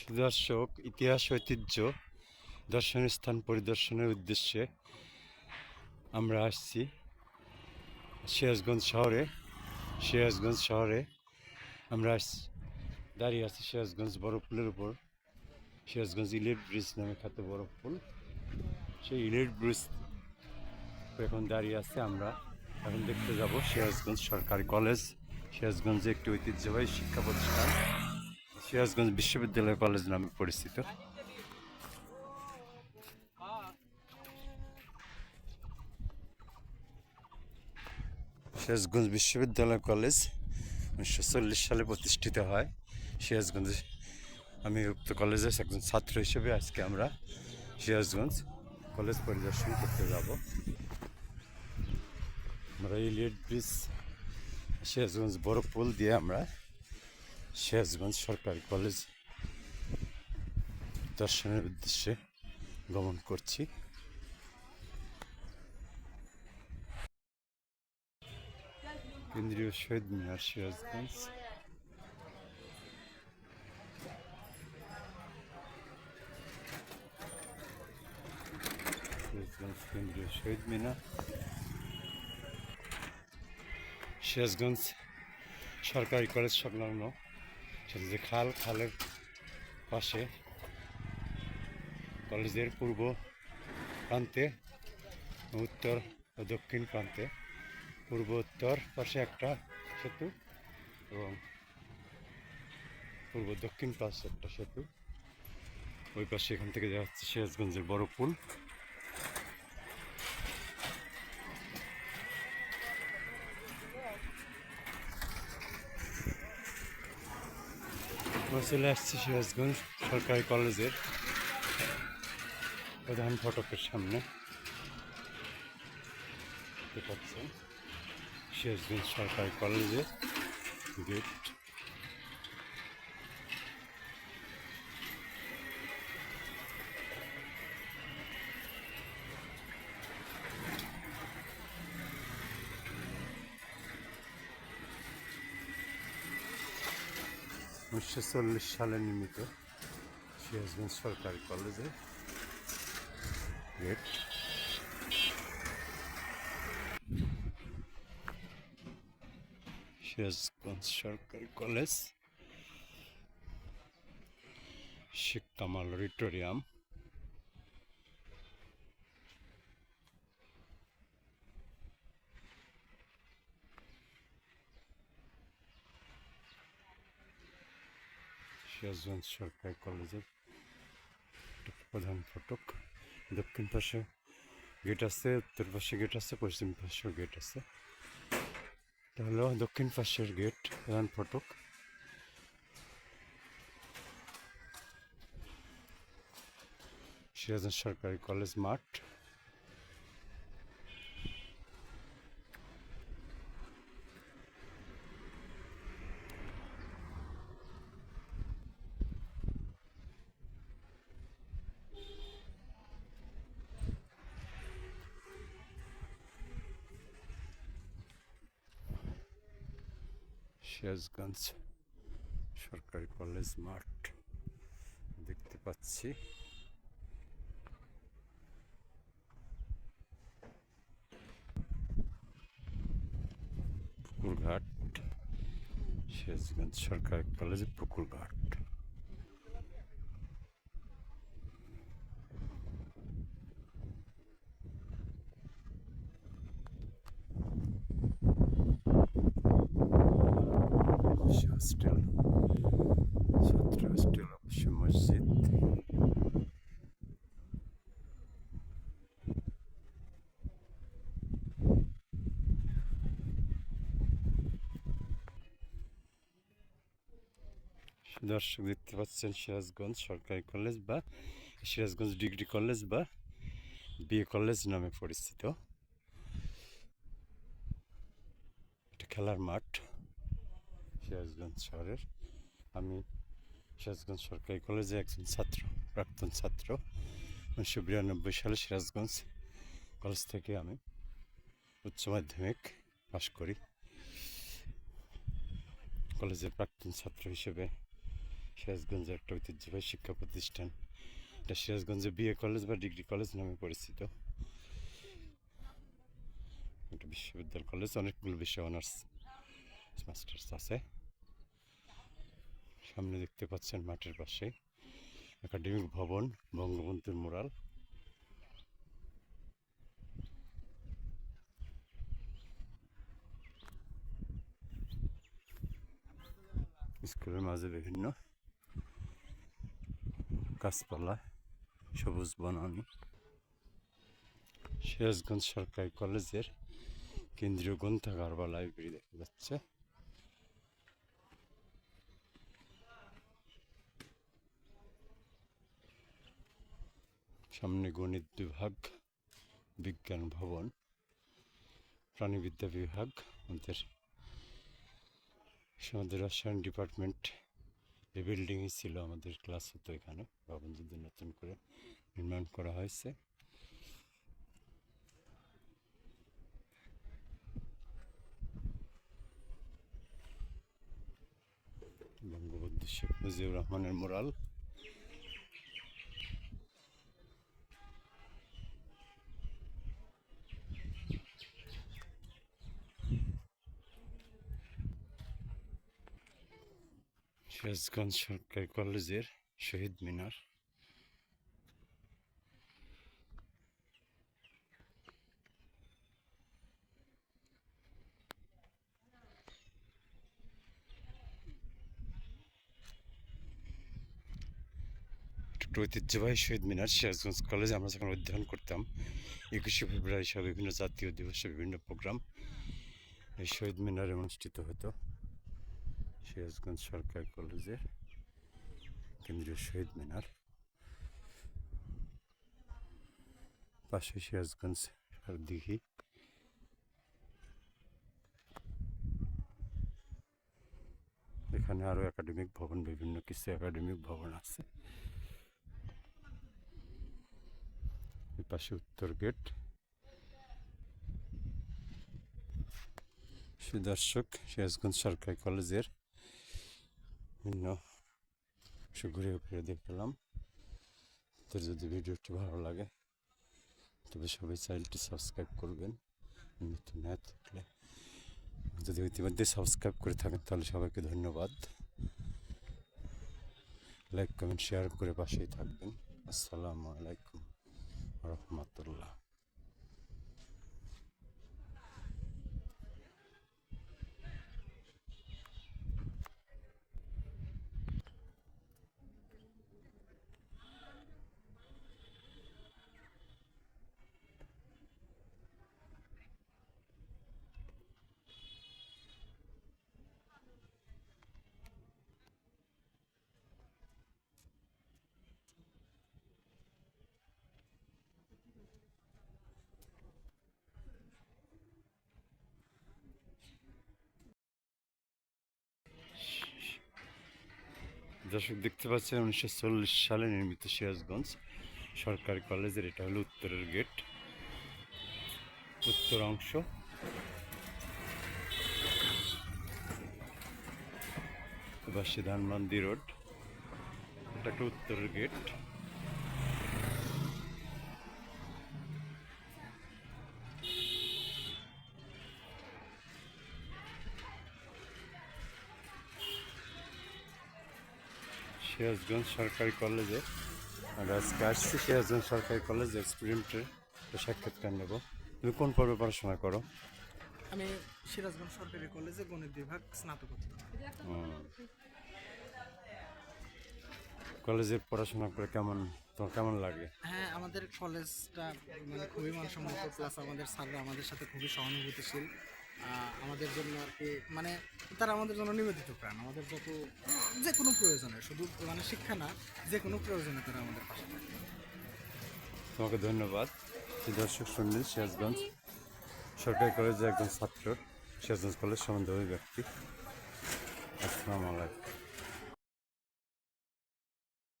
সুদর্শক, ইতিহাস ঐতিহ্য, দর্শনীয় স্থান পরিদর্শনের উদ্দেশ্যে আমরা আসছি সিরাজগঞ্জ শহরে। সিরাজগঞ্জ শহরে আমরা দাঁড়িয়ে আছি সিরাজগঞ্জ বড় পুলের উপর। সিরাজগঞ্জ ইলেট ব্রিজ নামে খ্যাত বড় পুল। সেই ইলেট ব্রিজ এখন দাঁড়িয়ে আছে আমরা। এখন দেখতে যাব সিরাজগঞ্জ সরকারি কলেজ। সিরাজগঞ্জে একটি ঐতিহ্যবাহী শিক্ষা প্রতিষ্ঠান। সিরাজগঞ্জ বিশ্ববিদ্যালয় কলেজ নামে পরিচিত সিরাজগঞ্জ বিশ্ববিদ্যালয় কলেজ উনিশশো চল্লিশ সালে প্রতিষ্ঠিত হয় সিরাজগঞ্জে আমি উক্ত কলেজের একজন ছাত্র হিসেবে আজকে আমরা সিরাজগঞ্জ কলেজ পরিদর্শন করতে যাব আমরা ইলিয়ট ব্রিজ সিরাজগঞ্জ বড় পুল দিয়ে আমরা সিরাজগঞ্জ সরকারি কলেজ দর্শনের উদ্দেশ্যে গমন করছি কেন্দ্রীয় শহীদ মিনার সিরাজগঞ্জ কেন্দ্রীয় শহীদ মিনার সিরাজগঞ্জ সরকারি কলেজ সংলগ্ন যে খাল, খালের পাশে কলেজের পূর্ব প্রান্তে উত্তর ও দক্ষিণ প্রান্তে, পূর্ব উত্তর পাশে একটা সেতু এবং পূর্ব দক্ষিণ পাশে একটা সেতু। ওই পাশে এখান থেকে যাওয়া হচ্ছে সিরাজগঞ্জের বড় পুল। চলে আসছি সিরাজগঞ্জ সরকারি কলেজের প্রধান ফটকের সামনে। দেখতে পাচ্ছেন সিরাজগঞ্জ সরকারি কলেজের গেট। উনিশশো চল্লিশ সালে নির্মিত সিরাজগঞ্জ সরকারি কলেজে গেট। সিরাজগঞ্জ সরকারি কলেজ শেখ কামাল অডিটোরিয়াম। সিরাজগঞ্জ সরকারি কলেজের প্রধান ফটক। দক্ষিণ পাশে গেট আছে, উত্তর পাশে গেট আছে, পশ্চিম পাশেও গেট আছে। এটা হলো দক্ষিণ পাশের গেট প্রধান ফটক। সিরাজগঞ্জ সরকারি কলেজ মাঠ। সিরাজগঞ্জ সরকারি কলেজ মাঠ দেখতে পাচ্ছি। পুকুরঘাট সিরাজগঞ্জ সরকারি কলেজ পুকুরঘাট। দর্শক দেখতে পাচ্ছেন, সিরাজগঞ্জ সরকারি কলেজ বা সিরাজগঞ্জ ডিগ্রি কলেজ বা বিএ কলেজ নামে পরিচিত। এটা খেলার মাঠ, সিরাজগঞ্জ শহরের। আমি সিরাজগঞ্জ সরকারি কলেজে একজন ছাত্র, প্রাক্তন ছাত্র। উনিশশো বিরানব্বই সালে সিরাজগঞ্জ কলেজ থেকে আমি উচ্চ মাধ্যমিক পাশ করি। কলেজের প্রাক্তন ছাত্র হিসেবে সিরাজগঞ্জের একটা ঐতিহ্যবাহী শিক্ষা প্রতিষ্ঠান। এটা সিরাজগঞ্জে বিএ কলেজ বা ডিগ্রি কলেজ নামে পরিচিত। একটা বিশ্ববিদ্যালয় কলেজ অনেকগুলো বিষয় অনার্স মাস্টার্স আছে। সামনে দেখতে পাচ্ছেন মাঠের পাশে একাডেমিক ভবন, বঙ্গবন্ধুর মোরাল স্কুলের মাঝে বিভিন্ন গাছপালা সবুজ বনানি। সিরাজগঞ্জ সরকারি কলেজের কেন্দ্রীয় গ্রন্থাগার বা লাইব্রেরি দেখা যাচ্ছে। সামনে গণিত বিভাগ, বিজ্ঞান ভবন, প্রাণীবিদ্যা বিভাগ, আমাদের আমাদের রসায়ন ডিপার্টমেন্ট এই বিল্ডিংই ছিল আমাদের ক্লাস হতো এখানে ভবন যদি নতুন করে নির্মাণ করা হয়েছে। বঙ্গবন্ধু শেখ মুজিবুর রহমানের মোরাল। সিরাজগঞ্জ সরকারি কলেজের শহীদ মিনার ঐতিহ্যবাহী শহীদ মিনার সিরাজগঞ্জ কলেজে আমরা যখন অধ্যয়ন করতাম একুশে ফেব্রুয়ারি সহ বিভিন্ন জাতীয় দিবসে বিভিন্ন প্রোগ্রাম এই শহীদ মিনারে অনুষ্ঠিত হতো সিরাজগঞ্জ সরকারি কলেজের কেন্দ্রীয় শহীদ মিনার পাশে সিরাজগঞ্জ দিঘি এখানে আরও একাডেমিক ভবন বিভিন্ন কিছু একাডেমিক ভবন আছে পাশে উত্তর গেট সুদর্শক সিরাজগঞ্জ সরকারি কলেজের বিভিন্ন অংশ ঘুরে ফিরে দেখলাম। তো যদি ভিডিওটি ভালো লাগে, তবে সবাই চ্যানেলটি সাবস্ক্রাইব করবেন। নতুন না থাকলে যদি ইতিমধ্যে সাবস্ক্রাইব করে থাকেন, তাহলে সবাইকে ধন্যবাদ। লাইক কমেন্ট শেয়ার করে পাশেই থাকবেন। আসসালামু আলাইকুম রহমতুল্লাহ। দর্শক দেখতে পাচ্ছেন উনিশশো চল্লিশ সালে নির্মিত সিরাজগঞ্জ সরকারি কলেজের, এটা হলো উত্তরের গেট। উত্তর অংশ। এবার সে ধানমন্দির রোড, এটা একটা উত্তরের গেট। সিরাজগঞ্জ সরকারি কলেজে। আর আজকে আসছি সিরাজগঞ্জ সরকারি কলেজে স্টুডেন্টের সাক্ষাৎকার নেব। তুমি কোন পর্বে পড়াশোনা করো? আমি সিরাজগঞ্জ সরকারি কলেজে গণিত বিভাগ স্নাতকোত্তর। কলেজে পড়াশোনা করে কেমন তোমার কেমন লাগে? হ্যাঁ আমাদের কলেজটা মানে খুবই মানসম্মত প্লাস আমাদের স্যাররা আমাদের সাথে খুবই সহানুভূতিশীল। আমাদের জন্য আর কি মানে তারা আমাদের জন্য নিবেদিত প্রাণ। আমাদের যত যে কোনো প্রয়োজনে, শুধু মানে শিক্ষা না, যে কোনো প্রয়োজনে তারা আমাদের পাশে থাকে। তোমাকে ধন্যবাদ। দর্শক শুনলেন সিরাজগঞ্জ সরকারি কলেজে একজন ছাত্র, সিরাজগঞ্জ কলেজ সম্বন্ধে ব্যক্তি আসসালামু আলাইকুম।